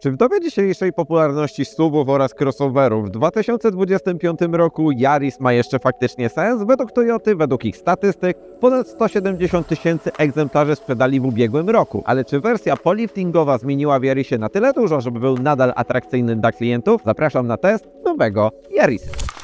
Czy w dobie dzisiejszej popularności SUVów oraz crossoverów w 2025 roku Yaris ma jeszcze faktycznie sens? Według Toyoty, według ich statystyk, ponad 170 tysięcy egzemplarzy sprzedali w ubiegłym roku. Ale czy wersja poliftingowa zmieniła w Yarisie na tyle dużo, żeby był nadal atrakcyjny dla klientów? Zapraszam na test nowego Yarisa.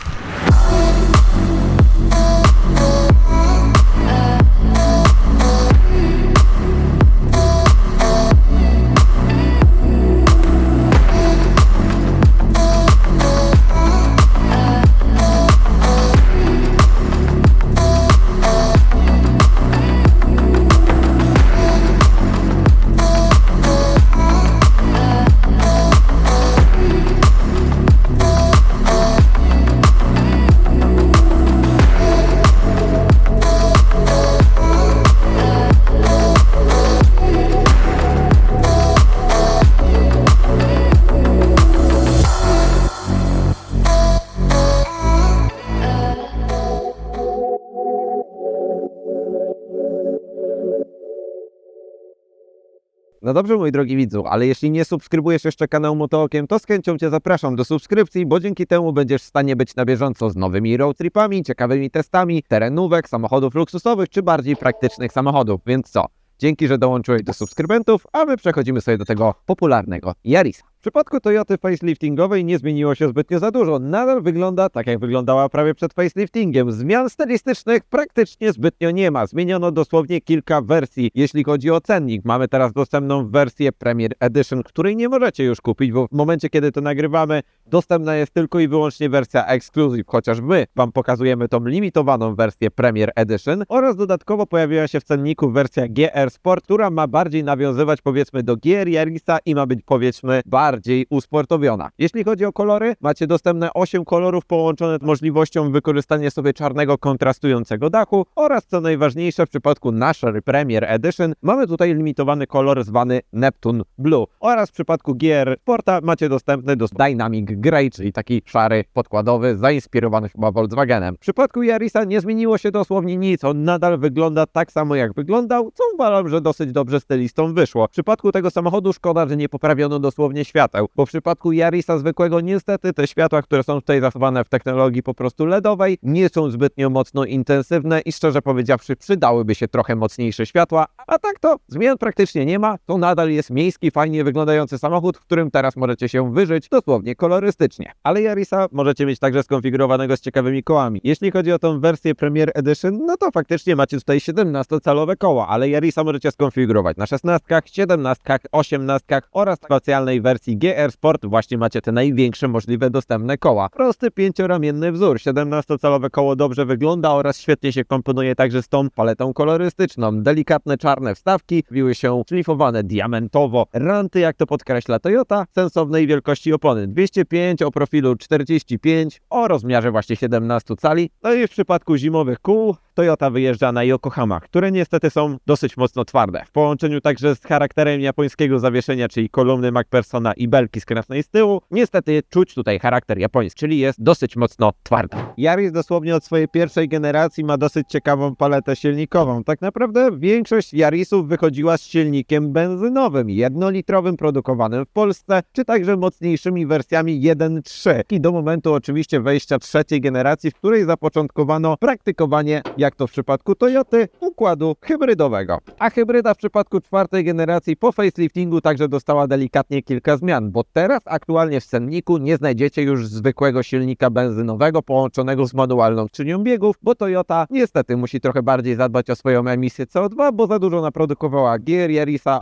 Dobrze, mój drogi widzu, ale jeśli nie subskrybujesz jeszcze kanału Motookiem, to z chęcią Cię zapraszam do subskrypcji, bo dzięki temu będziesz w stanie być na bieżąco z nowymi road tripami, ciekawymi testami, terenówek, samochodów luksusowych czy bardziej praktycznych samochodów. Więc co? Dzięki, że dołączyłeś do subskrybentów, a my przechodzimy sobie do tego popularnego Yarisa. W przypadku Toyoty faceliftingowej nie zmieniło się zbytnio za dużo. Nadal wygląda tak, jak wyglądała prawie przed faceliftingiem. Zmian stylistycznych praktycznie zbytnio nie ma. Zmieniono dosłownie kilka wersji. Jeśli chodzi o cennik, mamy teraz dostępną wersję Premier Edition, której nie możecie już kupić, bo w momencie, kiedy to nagrywamy, dostępna jest tylko i wyłącznie wersja Exclusive, chociaż my Wam pokazujemy tą limitowaną wersję Premier Edition oraz dodatkowo pojawiła się w cenniku wersja GR Sport, która ma bardziej nawiązywać powiedzmy do GR Yarisa i ma być powiedzmy bardziej usportowiona. Jeśli chodzi o kolory, macie dostępne 8 kolorów połączone z możliwością wykorzystania sobie czarnego kontrastującego dachu oraz co najważniejsze w przypadku naszej Premier Edition mamy tutaj limitowany kolor zwany Neptune Blue oraz w przypadku GR Sporta macie dostępny do Dynamic Grey, czyli taki szary podkładowy zainspirowany chyba Volkswagenem. W przypadku Yarisa nie zmieniło się dosłownie nic, on nadal wygląda tak samo jak wyglądał, co uważam, że dosyć dobrze stylistom wyszło. W przypadku tego samochodu szkoda, że nie poprawiono dosłownie świateł, bo w przypadku Yarisa zwykłego niestety te światła, które są tutaj zastosowane w technologii po prostu LEDowej, nie są zbytnio mocno intensywne i szczerze powiedziawszy przydałyby się trochę mocniejsze światła, a tak to zmian praktycznie nie ma, to nadal jest miejski, fajnie wyglądający samochód, w którym teraz możecie się wyżyć dosłownie kolorystycznie. Ale Yarisa możecie mieć także skonfigurowanego z ciekawymi kołami. Jeśli chodzi o tą wersję Premier Edition, no to faktycznie macie tutaj 17-calowe koła, ale Yarisa możecie skonfigurować na 16, 17, 18 oraz specjalnej wersji GR Sport właśnie macie te największe możliwe dostępne koła. Prosty pięcioramienny wzór, 17-calowe koło dobrze wygląda oraz świetnie się komponuje także z tą paletą kolorystyczną. Delikatne czarne wstawki, wiły się szlifowane diamentowo, ranty jak to podkreśla Toyota, sensownej wielkości opony 205 o profilu 45 o rozmiarze właśnie 17 cali. No i w przypadku zimowych kół Toyota wyjeżdża na Yokohama, które niestety są dosyć mocno twarde. W połączeniu także z charakterem japońskiego zawieszenia, czyli kolumny McPhersona i belki skrętnej z tyłu, niestety czuć tutaj charakter japoński, czyli jest dosyć mocno twardy. Yaris dosłownie od swojej pierwszej generacji ma dosyć ciekawą paletę silnikową. Tak naprawdę większość Yarisów wychodziła z silnikiem benzynowym, jednolitrowym produkowanym w Polsce, czy także mocniejszymi wersjami 1.3 i do momentu oczywiście wejścia trzeciej generacji, w której zapoczątkowano praktykowanie jak to w przypadku Toyoty, układu hybrydowego. A hybryda w przypadku czwartej generacji po faceliftingu także dostała delikatnie kilka zmian, bo teraz aktualnie w cenniku nie znajdziecie już zwykłego silnika benzynowego połączonego z manualną skrzynią biegów, bo Toyota niestety musi trochę bardziej zadbać o swoją emisję CO2, bo za dużo naprodukowała gier Yarisa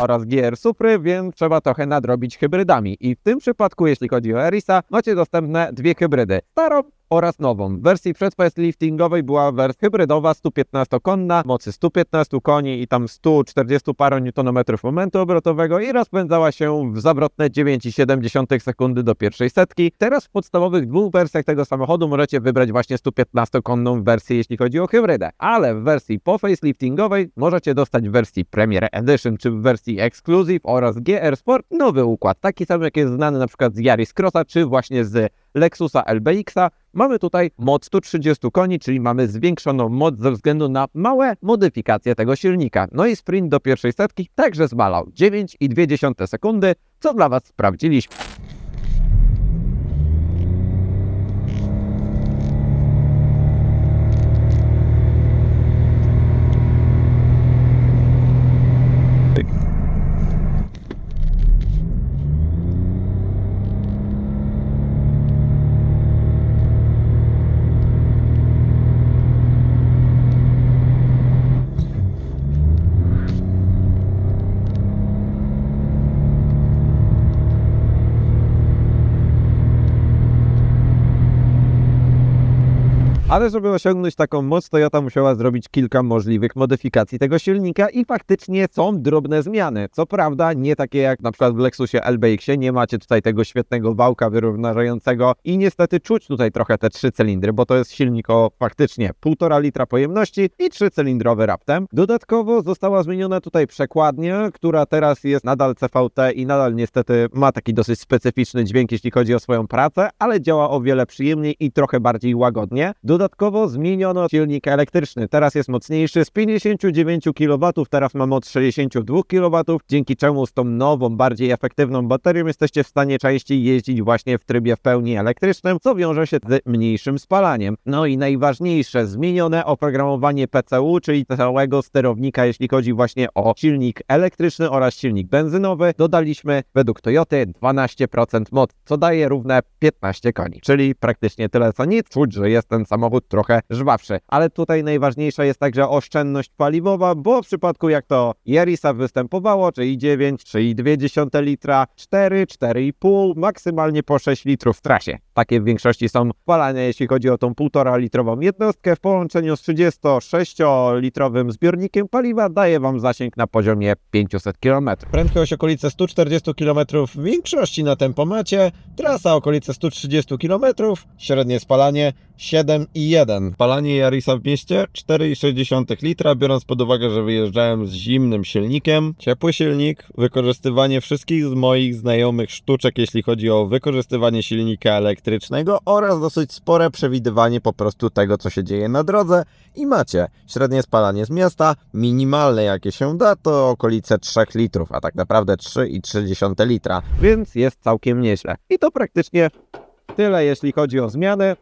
oraz GR Supry, więc trzeba trochę nadrobić hybrydami. I w tym przypadku, jeśli chodzi o Erisa, macie dostępne dwie hybrydy. Starą oraz nową. W wersji przedfaceliftingowej była wersja hybrydowa 115-konna, mocy 115 koni i tam 140 paro newtonometrów momentu obrotowego i rozpędzała się w zawrotne 9,7 sekundy do pierwszej setki. Teraz w podstawowych dwóch wersjach tego samochodu możecie wybrać właśnie 115-konną wersję, jeśli chodzi o hybrydę. Ale w wersji po faceliftingowej możecie dostać w wersji Premier Edition czy w wersji Exclusive oraz GR Sport nowy układ, taki sam jak jest znany na przykład z Yaris Crossa czy właśnie z Lexusa LBX-a, Mamy tutaj moc 130 koni, czyli mamy zwiększoną moc ze względu na małe modyfikacje tego silnika. No i sprint do pierwszej setki także zmalał 9,2 sekundy, co dla Was sprawdziliśmy. Ale żeby osiągnąć taką moc, Toyota musiała zrobić kilka możliwych modyfikacji tego silnika i faktycznie są drobne zmiany. Co prawda nie takie jak na przykład w Lexusie LBX-ie, nie macie tutaj tego świetnego wałka wyrównającego i niestety czuć tutaj trochę te trzy cylindry, bo to jest silnik o faktycznie 1,5 litra pojemności i trzycylindrowy raptem. Dodatkowo została zmieniona tutaj przekładnia, która teraz jest nadal CVT i nadal niestety ma taki dosyć specyficzny dźwięk, jeśli chodzi o swoją pracę, ale działa o wiele przyjemniej i trochę bardziej łagodnie. Zmieniono silnik elektryczny. Teraz jest mocniejszy z 59 kW, teraz ma moc 62 kW, dzięki czemu z tą nową, bardziej efektywną baterią jesteście w stanie częściej jeździć właśnie w trybie w pełni elektrycznym, co wiąże się z mniejszym spalaniem. No i najważniejsze, zmienione oprogramowanie PCU, czyli całego sterownika, jeśli chodzi właśnie o silnik elektryczny oraz silnik benzynowy. Dodaliśmy według Toyoty 12% mocy, co daje równe 15 koni, czyli praktycznie tyle co nic. Czuć, że jest ten samochód trochę żwawszy. Ale tutaj najważniejsza jest także oszczędność paliwowa, bo w przypadku jak to Yarisa występowało, czyli 9, 3,2 litra, 4, 4,5, maksymalnie po 6 litrów w trasie. Takie w większości są spalania, jeśli chodzi o tą 1,5 litrową jednostkę. W połączeniu z 36-litrowym zbiornikiem paliwa daje Wam zasięg na poziomie 500 km. Prędkość okolice 140 km w większości na tempomacie, trasa okolice 130 km, średnie spalanie 7,1. Spalanie Yarisa w mieście 4,6 litra, biorąc pod uwagę, że wyjeżdżałem z zimnym silnikiem. Ciepły silnik, wykorzystywanie wszystkich z moich znajomych sztuczek, jeśli chodzi o wykorzystywanie silnika elektrycznego oraz dosyć spore przewidywanie po prostu tego, co się dzieje na drodze. I macie średnie spalanie z miasta, minimalne jakie się da, to okolice 3 litrów, a tak naprawdę 3,3 litra. Więc jest całkiem nieźle. I to praktycznie tyle, jeśli chodzi o zmiany.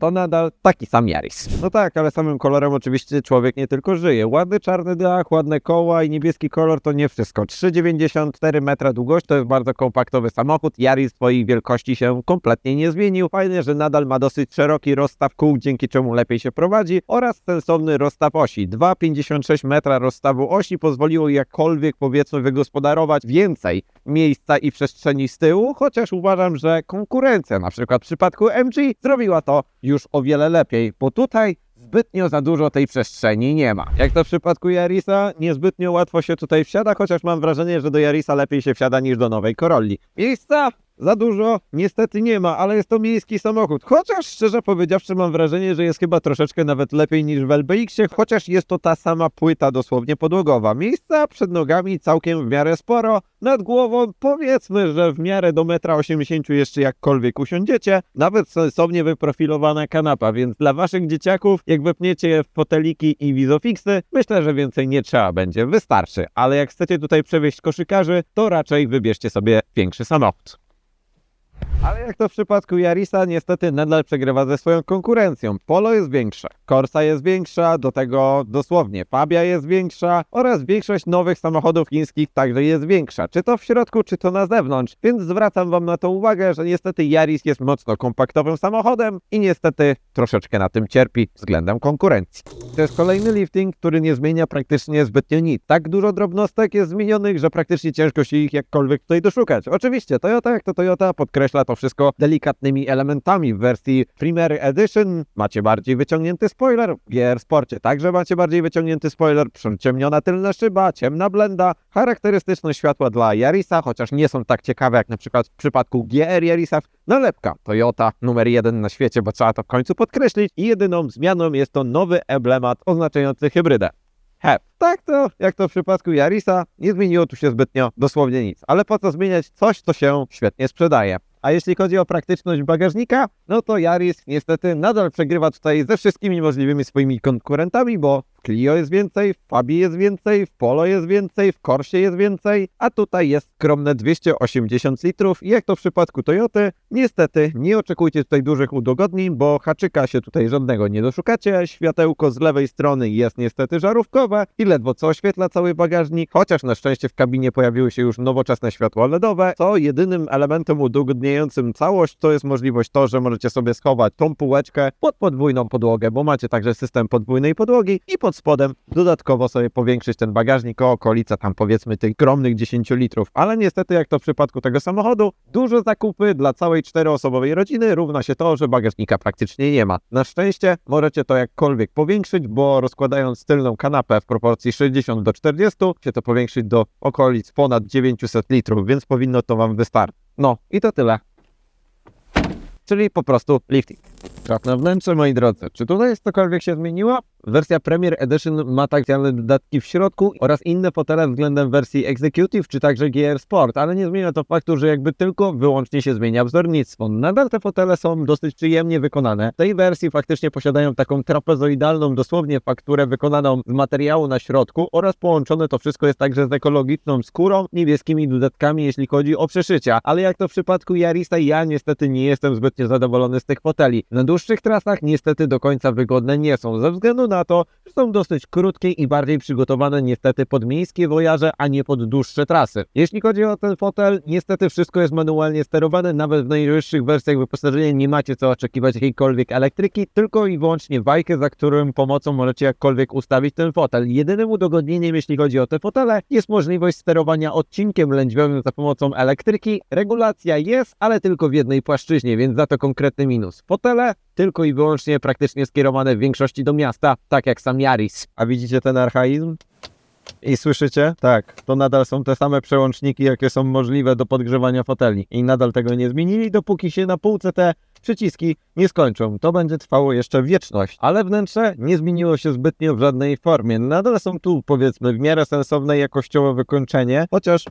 To nadal taki sam Yaris. No tak, ale samym kolorem oczywiście człowiek nie tylko żyje. Ładny czarny dach, ładne koła i niebieski kolor to nie wszystko. 3,94 metra długość to jest bardzo kompaktowy samochód. Yaris swojej wielkości się kompletnie nie zmienił. Fajne, że nadal ma dosyć szeroki rozstaw kół, dzięki czemu lepiej się prowadzi oraz sensowny rozstaw osi. 2,56 metra rozstawu osi pozwoliło jakkolwiek powiedzmy wygospodarować więcej miejsca i przestrzeni z tyłu, chociaż uważam, że konkurencja, na przykład w przypadku MG, zrobiła to o wiele lepiej, bo tutaj zbytnio za dużo tej przestrzeni nie ma. Jak to w przypadku Yarisa, niezbytnio łatwo się tutaj wsiada, chociaż mam wrażenie, że do Yarisa lepiej się wsiada niż do nowej Corolli. Miejsca za dużo niestety nie ma, ale jest to miejski samochód. Chociaż szczerze powiedziawszy mam wrażenie, że jest chyba troszeczkę nawet lepiej niż w LBX-ie, chociaż jest to ta sama płyta dosłownie podłogowa. Miejsca przed nogami całkiem w miarę sporo, nad głową powiedzmy, że w miarę do 1,80 m jeszcze jakkolwiek usiądziecie, nawet sensownie wyprofilowana kanapa, więc dla waszych dzieciaków, jak wepniecie w foteliki i wizofixy, myślę, że więcej nie trzeba będzie, wystarczy. Ale jak chcecie tutaj przewieźć koszykarzy, to raczej wybierzcie sobie większy samochód. Ale jak to w przypadku Yarisa, niestety nadal przegrywa ze swoją konkurencją. Polo jest większe, Corsa jest większa, do tego dosłownie Fabia jest większa oraz większość nowych samochodów chińskich także jest większa. Czy to w środku, czy to na zewnątrz. Więc zwracam Wam na to uwagę, że niestety Yaris jest mocno kompaktowym samochodem i niestety troszeczkę na tym cierpi względem konkurencji. To jest kolejny lifting, który nie zmienia praktycznie zbytnio nic. Tak dużo drobnostek jest zmienionych, że praktycznie ciężko się ich jakkolwiek tutaj doszukać. Oczywiście Toyota jak to Toyota podkreśla to wszystko delikatnymi elementami. W wersji Premier Edition macie bardziej wyciągnięty spoiler, w GR Sporcie także macie bardziej wyciągnięty spoiler, przyciemniona tylna szyba, ciemna blenda, charakterystyczne światła dla Yarisa, chociaż nie są tak ciekawe jak na przykład w przypadku GR Yarisów, nalepka Toyota numer jeden na świecie, bo trzeba to w końcu podkreślić i jedyną zmianą jest to nowy emblemat oznaczający hybrydę. HEP. Tak to, jak to w przypadku Yarisa, nie zmieniło tu się zbytnio dosłownie nic. Ale po co zmieniać coś, co się świetnie sprzedaje? A jeśli chodzi o praktyczność bagażnika, no to Yaris niestety nadal przegrywa tutaj ze wszystkimi możliwymi swoimi konkurentami, bo Clio jest więcej, w Fabii jest więcej, w Polo jest więcej, w Corsie jest więcej, a tutaj jest skromne 280 litrów i jak to w przypadku Toyoty, niestety nie oczekujcie tutaj dużych udogodnień, bo haczyka się tutaj żadnego nie doszukacie, światełko z lewej strony jest niestety żarówkowe i ledwo co oświetla cały bagażnik, chociaż na szczęście w kabinie pojawiły się już nowoczesne światła LEDowe, to jedynym elementem udogodniającym całość to jest możliwość to, że możecie sobie schować tą półeczkę pod podwójną podłogę, bo macie także system podwójnej podłogi i pod spodem dodatkowo sobie powiększyć ten bagażnik o okolice tam powiedzmy tych gromnych 10 litrów, ale niestety jak to w przypadku tego samochodu, duże zakupy dla całej czteroosobowej rodziny równa się to, że bagażnika praktycznie nie ma. Na szczęście możecie to jakkolwiek powiększyć, bo rozkładając tylną kanapę w proporcji 60 do 40, się to powiększyć do okolic ponad 900 litrów, więc powinno to Wam wystarczyć. No i to tyle. Czyli po prostu lifting. Szaf na wnętrze, moi drodzy. Czy tutaj cokolwiek się zmieniło? Wersja Premier Edition ma tak zwane dodatki w środku oraz inne fotele względem wersji Executive czy także GR Sport, ale nie zmienia to faktu, że jakby tylko wyłącznie się zmienia wzornictwo. Nadal te fotele są dosyć przyjemnie wykonane. W tej wersji faktycznie posiadają taką trapezoidalną dosłownie fakturę wykonaną z materiału na środku oraz połączone to wszystko jest także z ekologiczną skórą, niebieskimi dodatkami jeśli chodzi o przeszycia, ale jak to w przypadku Yarisa ja niestety nie jestem zbytnio zadowolony z tych foteli. Na dłuższych trasach niestety do końca wygodne nie są, ze względu na to, że są dosyć krótkie i bardziej przygotowane niestety pod miejskie wojaże, a nie pod dłuższe trasy. Jeśli chodzi o ten fotel, niestety wszystko jest manualnie sterowane, nawet w najwyższych wersjach wyposażenia nie macie co oczekiwać jakiejkolwiek elektryki, tylko i wyłącznie wajkę, za którym pomocą możecie jakkolwiek ustawić ten fotel. Jedynym udogodnieniem, jeśli chodzi o te fotele, jest możliwość sterowania odcinkiem lędźwiowym za pomocą elektryki. Regulacja jest, ale tylko w jednej płaszczyźnie, więc za to konkretny minus. Fotele tylko i wyłącznie praktycznie skierowane w większości do miasta, tak jak sam Yaris. A widzicie ten archaizm? I słyszycie? Tak, to nadal są te same przełączniki, jakie są możliwe do podgrzewania foteli. I nadal tego nie zmienili, dopóki się na półce te przyciski nie skończą. To będzie trwało jeszcze wieczność. Ale wnętrze nie zmieniło się zbytnio w żadnej formie. Nadal są tu, powiedzmy, w miarę sensowne jakościowe wykończenie, chociaż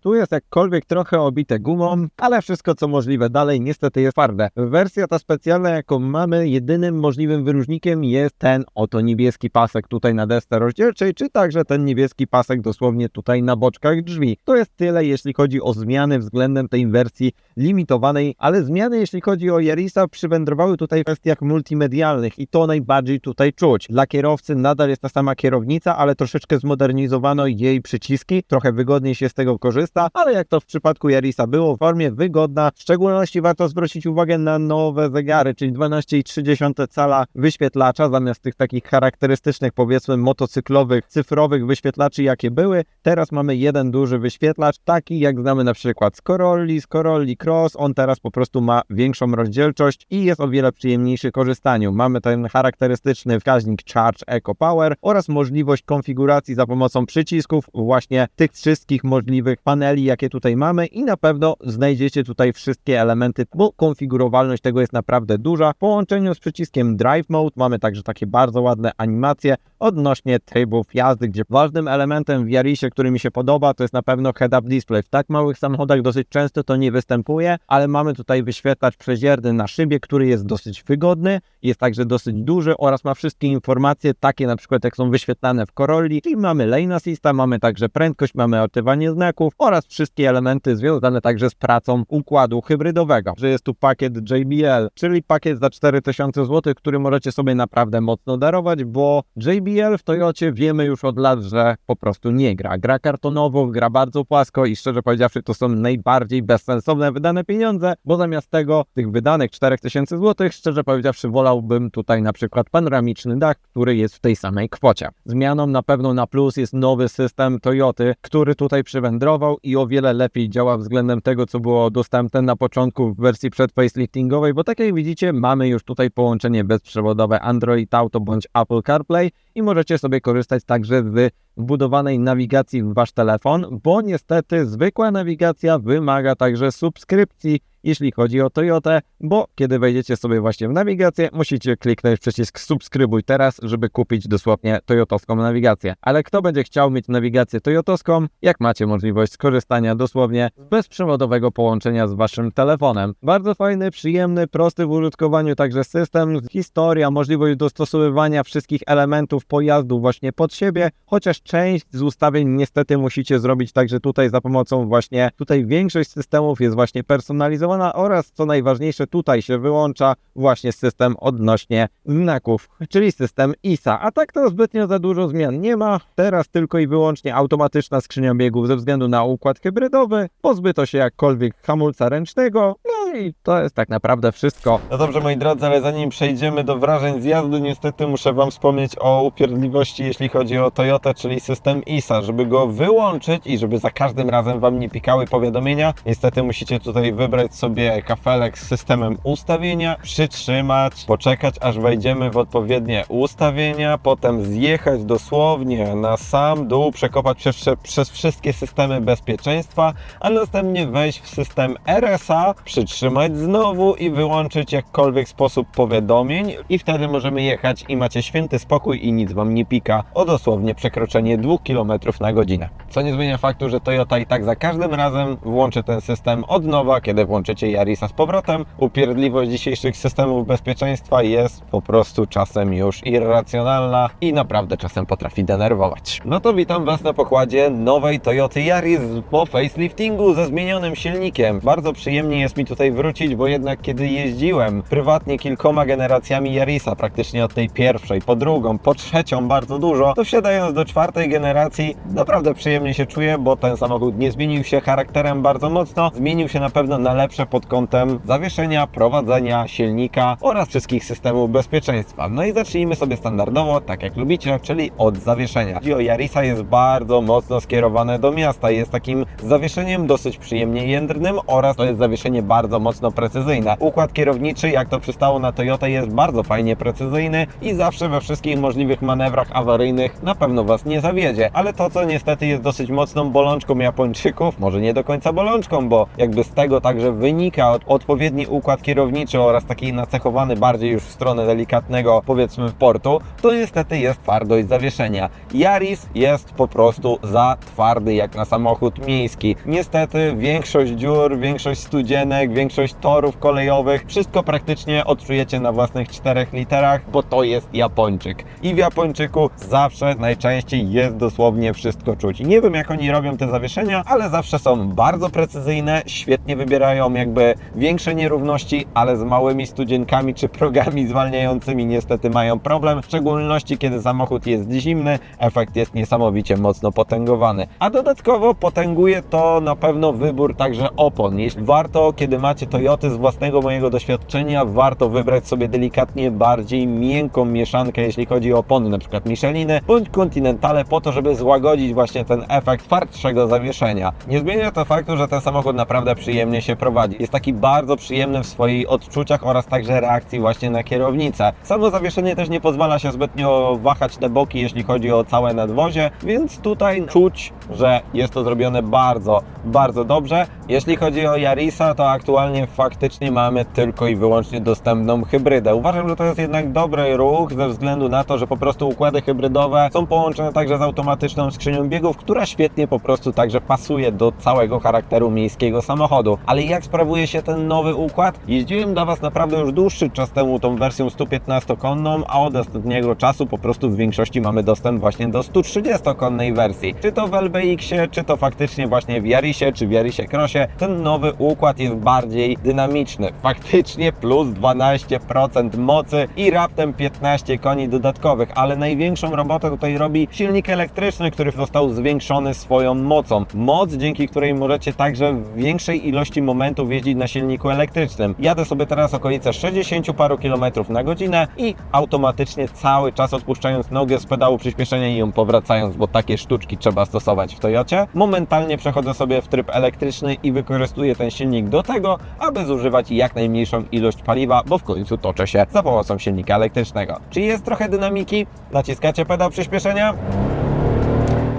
tu jest jakkolwiek trochę obite gumą, ale wszystko co możliwe dalej niestety jest twarde. Wersja ta specjalna jaką mamy, jedynym możliwym wyróżnikiem jest ten oto niebieski pasek tutaj na desce rozdzielczej, czy także ten niebieski pasek dosłownie tutaj na boczkach drzwi. To jest tyle jeśli chodzi o zmiany względem tej wersji limitowanej, ale zmiany jeśli chodzi o Yarisa przywędrowały tutaj w kwestiach multimedialnych i to najbardziej tutaj czuć. Dla kierowcy nadal jest ta sama kierownica, ale troszeczkę zmodernizowano jej przyciski, trochę wygodniej się z tego korzysta, ale jak to w przypadku Yarisa było, w formie wygodna. W szczególności warto zwrócić uwagę na nowe zegary, czyli 12,3 cala wyświetlacza, zamiast tych takich charakterystycznych, powiedzmy, motocyklowych, cyfrowych wyświetlaczy, jakie były. Teraz mamy jeden duży wyświetlacz, taki jak znamy na przykład z Corolli, z Corolli Cross. On teraz po prostu ma większą rozdzielczość i jest o wiele przyjemniejszy w korzystaniu. Mamy ten charakterystyczny wskaźnik Charge Eco Power oraz możliwość konfiguracji za pomocą przycisków właśnie tych wszystkich możliwych paneli, jakie tutaj mamy i na pewno znajdziecie tutaj wszystkie elementy, bo konfigurowalność tego jest naprawdę duża. W połączeniu z przyciskiem Drive Mode mamy także takie bardzo ładne animacje odnośnie trybów jazdy, gdzie ważnym elementem w Yarisie, który mi się podoba, to jest na pewno head-up display. W tak małych samochodach dosyć często to nie występuje, ale mamy tutaj wyświetlacz przezierny na szybie, który jest dosyć wygodny, jest także dosyć duży oraz ma wszystkie informacje, takie na przykład jak są wyświetlane w Corolli, czyli mamy lane assista, mamy także prędkość, mamy odczytywanie znaków oraz wszystkie elementy związane także z pracą układu hybrydowego, że jest tu pakiet JBL, czyli pakiet za 4000 zł, który możecie sobie naprawdę mocno darować, bo JBL w Toyocie wiemy już od lat, że po prostu nie gra. Gra kartonowo, gra bardzo płasko i szczerze powiedziawszy to są najbardziej bezsensowne wydane pieniądze, bo zamiast tego, tych wydanych 4000 zł, szczerze powiedziawszy wolałbym tutaj na przykład panoramiczny dach, który jest w tej samej kwocie. Zmianą na pewno na plus jest nowy system Toyoty, który tutaj przywędrował i o wiele lepiej działa względem tego, co było dostępne na początku w wersji przed faceliftingowej, bo tak jak widzicie, mamy już tutaj połączenie bezprzewodowe Android Auto bądź Apple CarPlay i możecie sobie korzystać także z wbudowanej nawigacji w wasz telefon, bo niestety zwykła nawigacja wymaga także subskrypcji jeśli chodzi o Toyotę, bo kiedy wejdziecie sobie właśnie w nawigację, musicie kliknąć przycisk subskrybuj teraz, żeby kupić dosłownie toyotowską nawigację. Ale kto będzie chciał mieć nawigację toyotowską, jak macie możliwość skorzystania dosłownie z bezprzewodowego połączenia z waszym telefonem. Bardzo fajny, przyjemny, prosty w użytkowaniu także system, historia, możliwość dostosowywania wszystkich elementów pojazdu właśnie pod siebie, chociaż część z ustawień niestety musicie zrobić także tutaj za pomocą właśnie, tutaj większość systemów jest właśnie personalizowana oraz co najważniejsze tutaj się wyłącza właśnie system odnośnie znaków, czyli system ISA, a tak to zbytnio za dużo zmian nie ma, teraz tylko i wyłącznie automatyczna skrzynia biegów ze względu na układ hybrydowy, pozbyto się jakkolwiek hamulca ręcznego, no i to jest tak naprawdę wszystko. No dobrze, moi drodzy, ale zanim przejdziemy do wrażeń z jazdy, niestety muszę Wam wspomnieć o upierdliwości, jeśli chodzi o Toyota, czyli system ISA. Żeby go wyłączyć i żeby za każdym razem Wam nie pikały powiadomienia, niestety musicie tutaj wybrać sobie kafelek z systemem ustawienia, przytrzymać, poczekać, aż wejdziemy w odpowiednie ustawienia, potem zjechać dosłownie na sam dół, przekopać przez, przez wszystkie systemy bezpieczeństwa, a następnie wejść w system RSA, przytrzymać znowu i wyłączyć jakkolwiek sposób powiadomień i wtedy możemy jechać i macie święty spokój i nic Wam nie pika o dosłownie przekroczenie 2 km na godzinę. Co nie zmienia faktu, że Toyota i tak za każdym razem włączy ten system od nowa, kiedy włączycie Yarisa z powrotem. Upierdliwość dzisiejszych systemów bezpieczeństwa jest po prostu czasem już irracjonalna i naprawdę czasem potrafi denerwować. No to witam Was na pokładzie nowej Toyoty Yaris po faceliftingu ze zmienionym silnikiem. Bardzo przyjemnie jest mi tutaj wrócić, bo jednak kiedy jeździłem prywatnie kilkoma generacjami Yarisa, praktycznie od tej pierwszej, po drugą, po trzecią bardzo dużo, to wsiadając do czwartej generacji naprawdę przyjemnie się czuję, bo ten samochód nie zmienił się charakterem bardzo mocno, zmienił się na pewno na lepsze pod kątem zawieszenia, prowadzenia, silnika oraz wszystkich systemów bezpieczeństwa. No i zacznijmy sobie standardowo, tak jak lubicie, czyli od zawieszenia. Chodzi o Yarisa jest bardzo mocno skierowane do miasta, jest takim zawieszeniem dosyć przyjemnie jędrnym oraz to jest zawieszenie bardzo mocno precyzyjne. Układ kierowniczy, jak to przystało na Toyota, jest bardzo fajnie precyzyjny i zawsze we wszystkich możliwych manewrach awaryjnych na pewno Was nie zawiedzie. Ale to, co niestety jest dosyć mocną bolączką Japończyków, może nie do końca bolączką, bo jakby z tego także wynika od, odpowiedni układ kierowniczy oraz taki nacechowany bardziej już w stronę delikatnego, powiedzmy, portu, to niestety jest twardość zawieszenia. Yaris jest po prostu za twardy jak na samochód miejski. Niestety większość dziur, większość studzienek, większość torów kolejowych, wszystko praktycznie odczujecie na własnych czterech literach, bo to jest Japończyk. I w Japończyku zawsze, najczęściej jest dosłownie wszystko czuć. Nie wiem jak oni robią te zawieszenia, ale zawsze są bardzo precyzyjne, świetnie wybierają jakby większe nierówności, ale z małymi studzienkami czy progami zwalniającymi niestety mają problem, w szczególności kiedy samochód jest zimny, efekt jest niesamowicie mocno potęgowany. A dodatkowo potęguje to na pewno wybór także opon. Jeśli warto, kiedy macie Toyoty z własnego mojego doświadczenia, warto wybrać sobie delikatnie bardziej miękką mieszankę, jeśli chodzi o opony, na przykład Micheliny bądź Continentale, po to, żeby złagodzić właśnie ten efekt twardszego zawieszenia. Nie zmienia to faktu, że ten samochód naprawdę przyjemnie się prowadzi. Jest taki bardzo przyjemny w swoich odczuciach oraz także reakcji właśnie na kierownicę. Samo zawieszenie też nie pozwala się zbytnio wahać te boki, jeśli chodzi o całe nadwozie, więc tutaj czuć, że jest to zrobione bardzo, bardzo dobrze. Jeśli chodzi o Yarisa, to aktualnie faktycznie mamy tylko i wyłącznie dostępną hybrydę. Uważam, że to jest jednak dobry ruch ze względu na to, że po prostu układy hybrydowe są połączone także z automatyczną skrzynią biegów, która świetnie po prostu także pasuje do całego charakteru miejskiego samochodu. Ale jak sprawuje się ten nowy układ? Jeździłem dla Was naprawdę już dłuższy czas temu tą wersją 115-konną, a od ostatniego czasu po prostu w większości mamy dostęp właśnie do 130-konnej wersji. Czy to w LBX-ie, czy to faktycznie właśnie w Yarisie, czy w Yarisie Crossie, ten nowy układ jest bardziej dynamiczny. Faktycznie plus 12% mocy i raptem 15 koni dodatkowych, ale największą robotę tutaj robi silnik elektryczny, który został zwiększony swoją mocą. Moc, dzięki której możecie także w większej ilości momentów jeździć na silniku elektrycznym. Jadę sobie teraz okolice 60 paru kilometrów na godzinę i automatycznie cały czas odpuszczając nogę z pedału przyspieszenia i ją powracając, bo takie sztuczki trzeba stosować w Toyocie. Momentalnie przechodzę sobie w tryb elektryczny i wykorzystuję ten silnik do tego, aby zużywać jak najmniejszą ilość paliwa, bo w końcu toczę się za pomocą silnika elektrycznego. Czy jest trochę dynamiki? Naciskacie pedał przyspieszenia?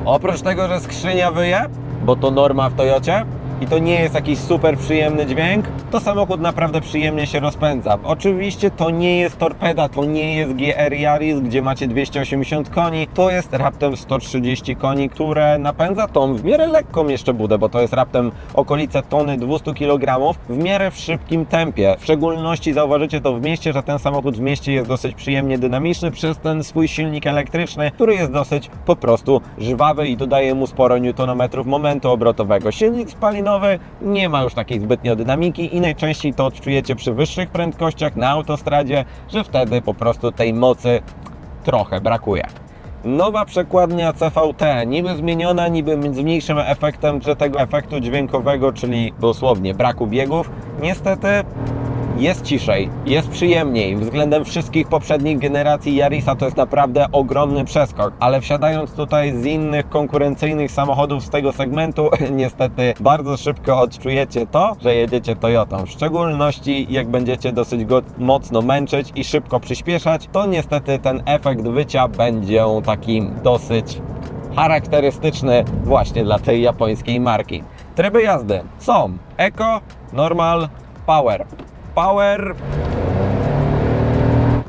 Oprócz tego, że skrzynia wyje, bo to norma w Toyocie, i to nie jest jakiś super przyjemny dźwięk, to samochód naprawdę przyjemnie się rozpędza. Oczywiście to nie jest torpeda, to nie jest GR Yaris, gdzie macie 280 koni, to jest raptem 130 koni, które napędza tą w miarę lekką jeszcze budę, bo to jest raptem okolice tony 200 kg w miarę w szybkim tempie. W szczególności zauważycie to w mieście, że ten samochód w mieście jest dosyć przyjemnie dynamiczny przez ten swój silnik elektryczny, który jest dosyć po prostu żwawy i dodaje mu sporo newtonometrów momentu obrotowego. Silnik spalinowy nie ma już takiej zbytnio dynamiki i najczęściej to odczujecie przy wyższych prędkościach na autostradzie, że wtedy po prostu tej mocy trochę brakuje. Nowa przekładnia CVT, niby zmieniona, niby z mniejszym efektem tego efektu dźwiękowego, czyli dosłownie braku biegów. Niestety jest ciszej, jest przyjemniej. Względem wszystkich poprzednich generacji Yarisa to jest naprawdę ogromny przeskok, ale wsiadając tutaj z innych konkurencyjnych samochodów z tego segmentu, niestety bardzo szybko odczujecie to, że jedziecie Toyotą. W szczególności jak będziecie dosyć go mocno męczyć i szybko przyspieszać, to niestety ten efekt wycia będzie taki dosyć charakterystyczny właśnie dla tej japońskiej marki. Tryby jazdy są Eco, Normal, Power. Power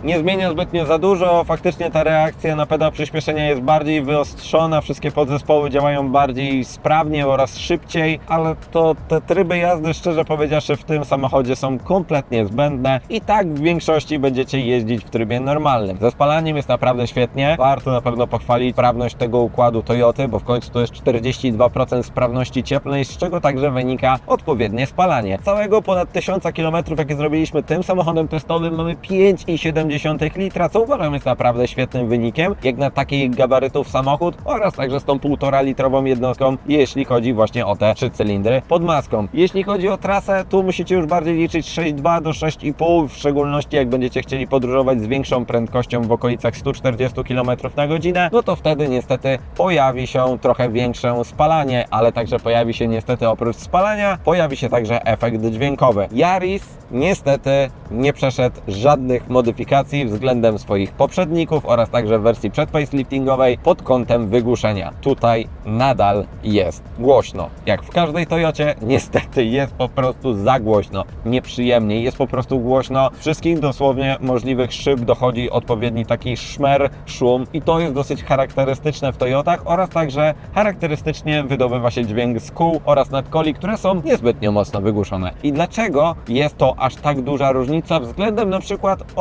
nie zmienia zbytnio za dużo. Faktycznie ta reakcja na pedał przyspieszenia jest bardziej wyostrzona. Wszystkie podzespoły działają bardziej sprawnie oraz szybciej, ale to te tryby jazdy, szczerze powiedziawszy, w tym samochodzie są kompletnie zbędne i tak w większości będziecie jeździć w trybie normalnym. Ze spalaniem jest naprawdę świetnie. Warto na pewno pochwalić sprawność tego układu Toyoty, bo w końcu to jest 42% sprawności cieplnej, z czego także wynika odpowiednie spalanie. Całego ponad 1000 km, jakie zrobiliśmy tym samochodem testowym, mamy 5,7 litra, co uważam jest naprawdę świetnym wynikiem, jak na takich gabarytów samochód oraz także z tą 1,5 litrową jednostką, jeśli chodzi właśnie o te trzy cylindry pod maską. Jeśli chodzi o trasę, tu musicie już bardziej liczyć 6,2 do 6,5, w szczególności jak będziecie chcieli podróżować z większą prędkością w okolicach 140 km na godzinę, no to wtedy niestety pojawi się trochę większe spalanie, ale także pojawi się niestety oprócz spalania, pojawi się także efekt dźwiękowy. Yaris niestety nie przeszedł żadnych modyfikacji względem swoich poprzedników oraz także w wersji przedfaceliftingowej pod kątem wygłuszenia. Tutaj nadal jest głośno. Jak w każdej Toyocie, niestety jest po prostu za głośno. Nieprzyjemnie, jest po prostu głośno. Wszystkich dosłownie możliwych szyb dochodzi odpowiedni taki szmer, szum i to jest dosyć charakterystyczne w Toyotach oraz także charakterystycznie wydobywa się dźwięk z kół oraz nadkoli, które są niezbytnio mocno wygłuszone. I dlaczego jest to aż tak duża różnica względem na przykład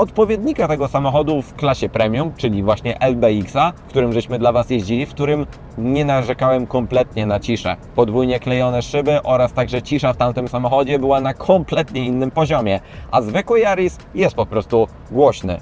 odpowiednika tego samochodu w klasie premium, czyli właśnie LBX-a, w którym żeśmy dla Was jeździli, w którym nie narzekałem kompletnie na ciszę. Podwójnie klejone szyby oraz także cisza w tamtym samochodzie była na kompletnie innym poziomie, a zwykły Yaris jest po prostu głośny.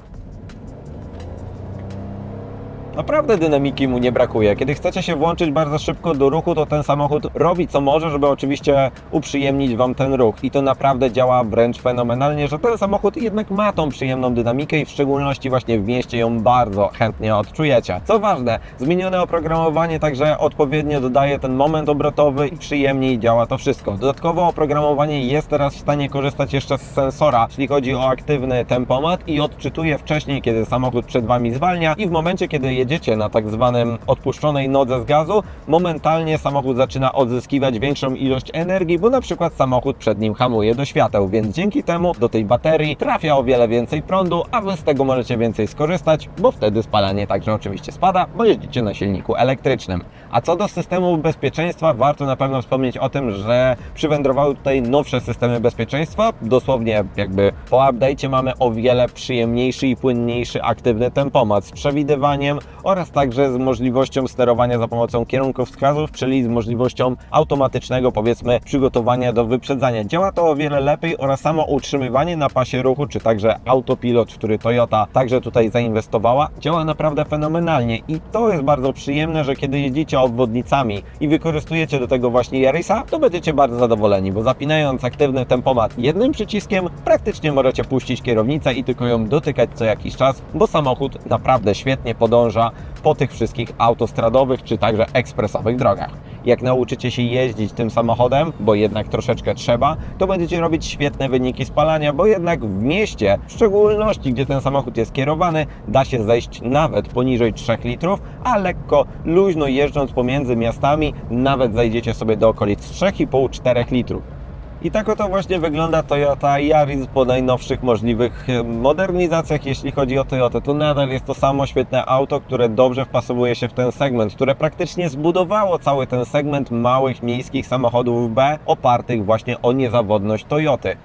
Naprawdę dynamiki mu nie brakuje. Kiedy chcecie się włączyć bardzo szybko do ruchu, to ten samochód robi co może, żeby oczywiście uprzyjemnić Wam ten ruch. I to naprawdę działa wręcz fenomenalnie, że ten samochód jednak ma tą przyjemną dynamikę i w szczególności właśnie w mieście ją bardzo chętnie odczujecie. Co ważne, zmienione oprogramowanie także odpowiednio dodaje ten moment obrotowy i przyjemniej działa to wszystko. Dodatkowo oprogramowanie jest teraz w stanie korzystać jeszcze z sensora, jeśli chodzi o aktywny tempomat i odczytuje wcześniej, kiedy samochód przed Wami zwalnia i w momencie, kiedy jedziecie na tak zwanym odpuszczonej nodze z gazu, momentalnie samochód zaczyna odzyskiwać większą ilość energii, bo na przykład samochód przed nim hamuje do świateł, więc dzięki temu do tej baterii trafia o wiele więcej prądu, a Wy z tego możecie więcej skorzystać, bo wtedy spalanie także oczywiście spada, bo jeździcie na silniku elektrycznym. A co do systemu bezpieczeństwa, warto na pewno wspomnieć o tym, że przywędrowały tutaj nowsze systemy bezpieczeństwa. Dosłownie jakby po update'cie mamy o wiele przyjemniejszy i płynniejszy aktywny tempomat z przewidywaniem oraz także z możliwością sterowania za pomocą kierunkowskazów, czyli z możliwością automatycznego powiedzmy przygotowania do wyprzedzania. Działa to o wiele lepiej oraz samo utrzymywanie na pasie ruchu, czy także autopilot, który Toyota także tutaj zainwestowała, działa naprawdę fenomenalnie i to jest bardzo przyjemne, że kiedy jeździcie obwodnicami i wykorzystujecie do tego właśnie Yarisa, to będziecie bardzo zadowoleni, bo zapinając aktywny tempomat jednym przyciskiem, praktycznie możecie puścić kierownicę i tylko ją dotykać co jakiś czas, bo samochód naprawdę świetnie podąża podróża po tych wszystkich autostradowych czy także ekspresowych drogach. Jak nauczycie się jeździć tym samochodem, bo jednak troszeczkę trzeba, to będziecie robić świetne wyniki spalania, bo jednak w mieście, w szczególności gdzie ten samochód jest kierowany, da się zejść nawet poniżej 3 litrów, a lekko, luźno jeżdżąc pomiędzy miastami, nawet zejdziecie sobie do okolic 3,5-4 litrów. I tak oto właśnie wygląda Toyota Yaris po najnowszych możliwych e, modernizacjach, jeśli chodzi o Toyotę. To nadal jest to samo świetne auto, które dobrze wpasowuje się w ten segment, które praktycznie zbudowało cały ten segment małych miejskich samochodów B, opartych właśnie o niezawodność Toyoty.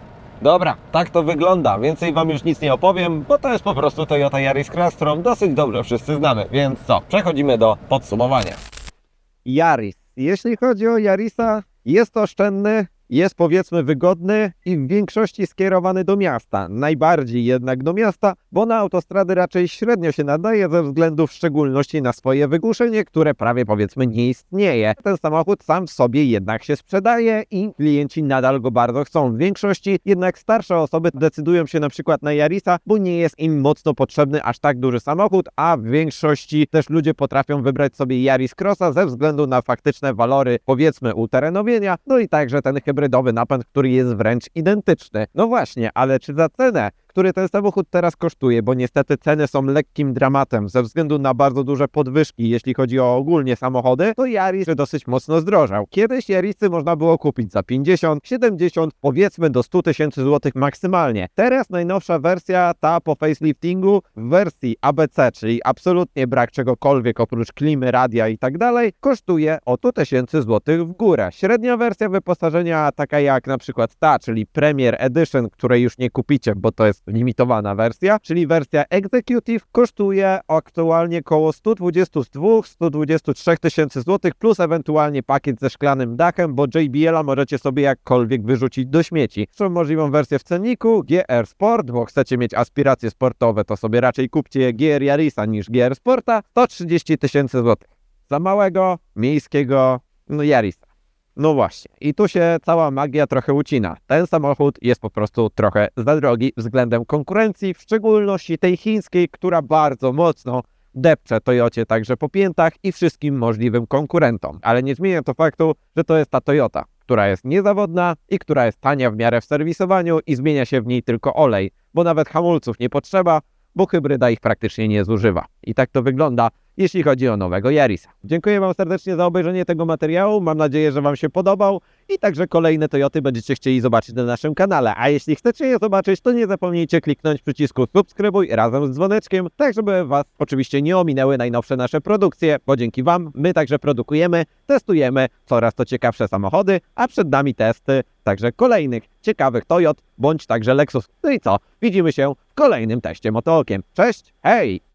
Dobra, tak to wygląda. Więcej Wam już nic nie opowiem, bo to jest po prostu Toyota Yaris Cross, którą dosyć dobrze wszyscy znamy. Więc co, przechodzimy do podsumowania. Yaris. Jeśli chodzi o Yarisa, jest oszczędny, jest powiedzmy wygodny i w większości skierowany do miasta. Najbardziej jednak do miasta, bo na autostrady raczej średnio się nadaje ze względu w szczególności na swoje wygłuszenie, które prawie powiedzmy nie istnieje. Ten samochód sam w sobie jednak się sprzedaje i klienci nadal go bardzo chcą. W większości jednak starsze osoby decydują się na przykład na Yarisa, bo nie jest im mocno potrzebny aż tak duży samochód, a w większości też ludzie potrafią wybrać sobie Yaris Crossa ze względu na faktyczne walory powiedzmy uterenowienia, no i także ten hybrydowy napęd, który jest wręcz identyczny. No właśnie, ale czy za cenę który ten samochód teraz kosztuje, bo niestety ceny są lekkim dramatem ze względu na bardzo duże podwyżki, jeśli chodzi o ogólnie samochody, to Yaris dosyć mocno zdrożał. Kiedyś Yarisy można było kupić za 50, 70, powiedzmy do 100 tysięcy złotych maksymalnie. Teraz najnowsza wersja, ta po faceliftingu, w wersji ABC, czyli absolutnie brak czegokolwiek oprócz klimy, radia i tak dalej, kosztuje o 100 tysięcy złotych w górę. Średnia wersja wyposażenia, taka jak na przykład ta, czyli Premier Edition, której już nie kupicie, bo to jest limitowana wersja, czyli wersja Executive kosztuje aktualnie około 122-123 tysięcy złotych plus ewentualnie pakiet ze szklanym dachem, bo JBL-a możecie sobie jakkolwiek wyrzucić do śmieci. Są możliwą wersję w cenniku, GR Sport, bo chcecie mieć aspiracje sportowe, to sobie raczej kupcie GR Yarisa niż GR Sporta, 130 tysięcy złotych. Za małego, miejskiego, no Yarisa. No właśnie, i tu się cała magia trochę ucina. Ten samochód jest po prostu trochę za drogi względem konkurencji, w szczególności tej chińskiej, która bardzo mocno depcze Toyocie także po piętach i wszystkim możliwym konkurentom. Ale nie zmienia to faktu, że to jest ta Toyota, która jest niezawodna i która jest tania w miarę w serwisowaniu i zmienia się w niej tylko olej, bo nawet hamulców nie potrzeba, bo hybryda ich praktycznie nie zużywa. I tak to wygląda, jeśli chodzi o nowego Yarisa. Dziękuję Wam serdecznie za obejrzenie tego materiału. Mam nadzieję, że Wam się podobał i także kolejne Toyoty będziecie chcieli zobaczyć na naszym kanale. A jeśli chcecie je zobaczyć, to nie zapomnijcie kliknąć przycisku subskrybuj razem z dzwoneczkiem, tak żeby Was oczywiście nie ominęły najnowsze nasze produkcje, bo dzięki Wam my także produkujemy, testujemy coraz to ciekawsze samochody, a przed nami testy także kolejnych ciekawych Toyot bądź także Lexus. No i co? Widzimy się w kolejnym teście motookiem. Cześć, hej!